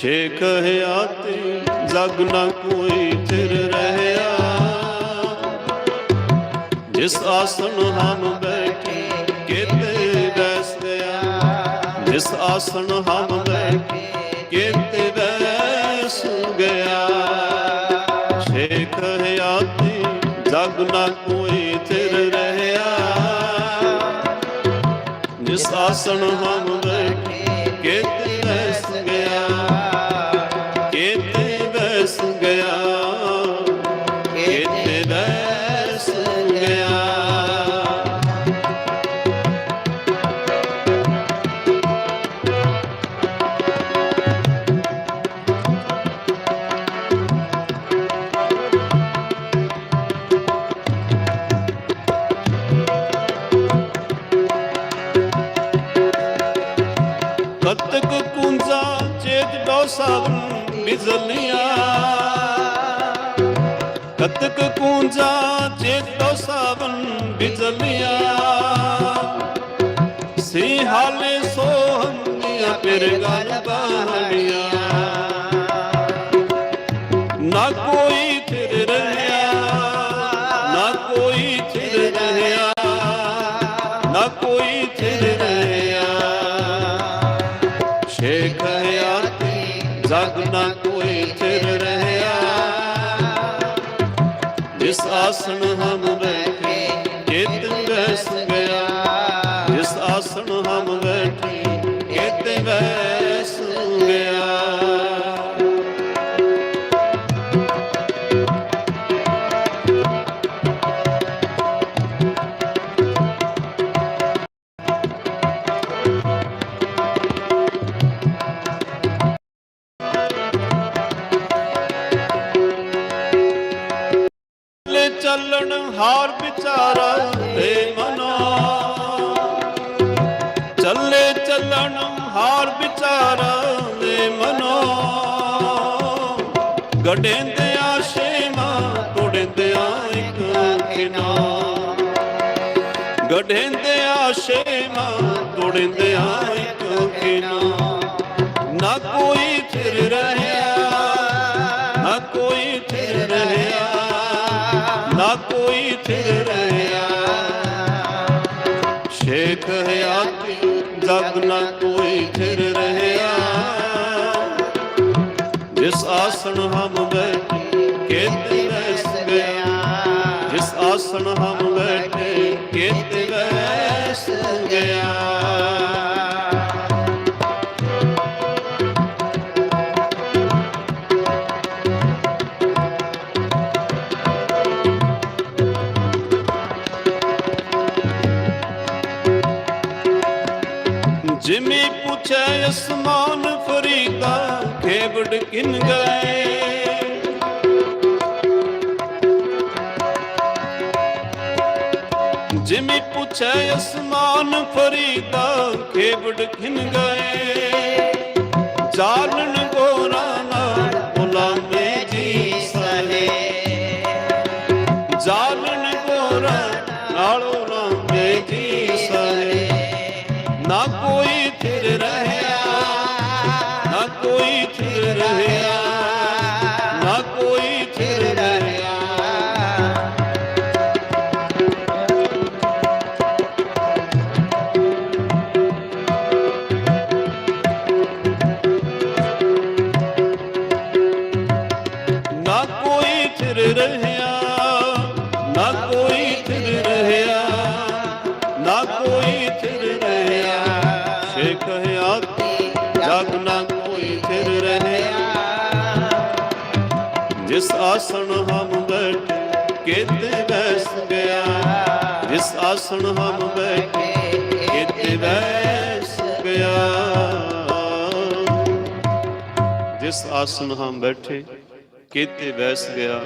ਛੇਕ ਹਿਆਤੀ ਜਗ ਨਾ ਕੋਈ ਥਿਰ ਰਹਿਆ। ਜਿਸ ਆਸਨ ਹਮ ਬੈਠੇ ਕੀਤੇ ਬੈਸ ਗਿਆ ਜਿਸ ਆਸਨ ਹਮ ਬੈਠੇ ਕੀਤੇ ਬੈਸ ਗਿਆ ਛੇਕ ਹਿਆਤੀ ਜਗ ਨ ਕੋਈ ਥਿਰ ਰਹਿਆ। ਜਿਸ ਆਸਨ ਹਮ ਬੈਠੇ ਕੀਤੇ ਕੀਤੇ ਬੈਸ ਗਿਆ ਕਤਕ ਕੁੰਜਾ ਚੇਤ ਡੋ ਸਭਨ ਬਿਜਲੀਆਂ ਕਤਕ ਕੁੰਜਾ, ਚੇਤ ਡੋ ਸਭਨ ਬਿਜਲੀਆਂ। ਸੀ ਹਾਲੇ ਸੋਹੰਦੀਆਂ ਫਿਰ ਗੱਲ ਕਹਾਣੀਆਂ ਨਾ ਕੋਈ ਫਿਰ ਰਹਿਆ ਜਿਸ ਆਸਣ ਹਮ ਬੈਠੇ ਚਿਤ ਬੈਸ ਗਿਆ। ਜਿਸ ਆਸਣ ਹਮ ਬੈਠੇ ਚਿਤ ਹਾਰ ਵਿਚਾਰਾ ਤੇ ਮਨੋ। ਚੱਲੇ ਚੱਲਣ ਹਾਰ ਵਿਚਾਰਾ ਦੇ ਮਨੋ। ਗੜੇਂਦੇ ਆਸ਼ੇਮਾ ਤੋੜੇਂਦੇ ਆ ਇੱਕ ਖਿਨਾ ਗੜੇਂਦੇ ਆਸ਼ੇਮਾ ਤੋੜੇਂਦੇ ਆ ਇੱਕ ਖਿਨਾ ਨਾ ਕੋਈ ਫਿਰ ਰਹਿਆ, ਨਾ ਕੋਈ ਫਿਰ ਰਹਿਆ, ਨਾ ਕੋਈ ਸ਼ੇਖ ਹਯਾਤੀ ਜਗ ਨਾ ਕੋਈ ਥਿਰ ਰਹਿਆ। ਜਿਸ ਆਸਣ ਹਮ ਬੈਠੇ, ਕੀਤੇ ਵੈਸ ਗਿਆ। ਜਿਸ ਆਸਣ ਹਮ ਬੈਠੇ, ਕੀਤੇ ਵੈਸ ਗਿਆ। ਜਿਮੀ ਪੁੱਛੈ ਅਸਮਾਨ ਫਰੀਦਾ, ਖੇਵੜ ਕਿਨ ਗਏ? ਜਿਮੀ ਪੁੱਛੈ ਅਸਮਾਨ ਫਰੀਦਾ, ਖੇਵੜ ਕਿਨ ਗਏ? ਜਾਲਣ ਨਾ ਜਿਸ ਆਸਣ ਹਮ ਬੈਠੇ, ਕੀਤੇ ਬੈਸ ਗਿਆ। ਜਿਸ ਆਸਣ ਹਮ ਬੈਠੇ, ਕੀਤੇ ਬੈਸ ਗਿਆ। ਜਿਸ ਆਸਣ ਹਮ ਬੈਠੇ, ਕੀਤੇ ਬੈਸ ਗਿਆ।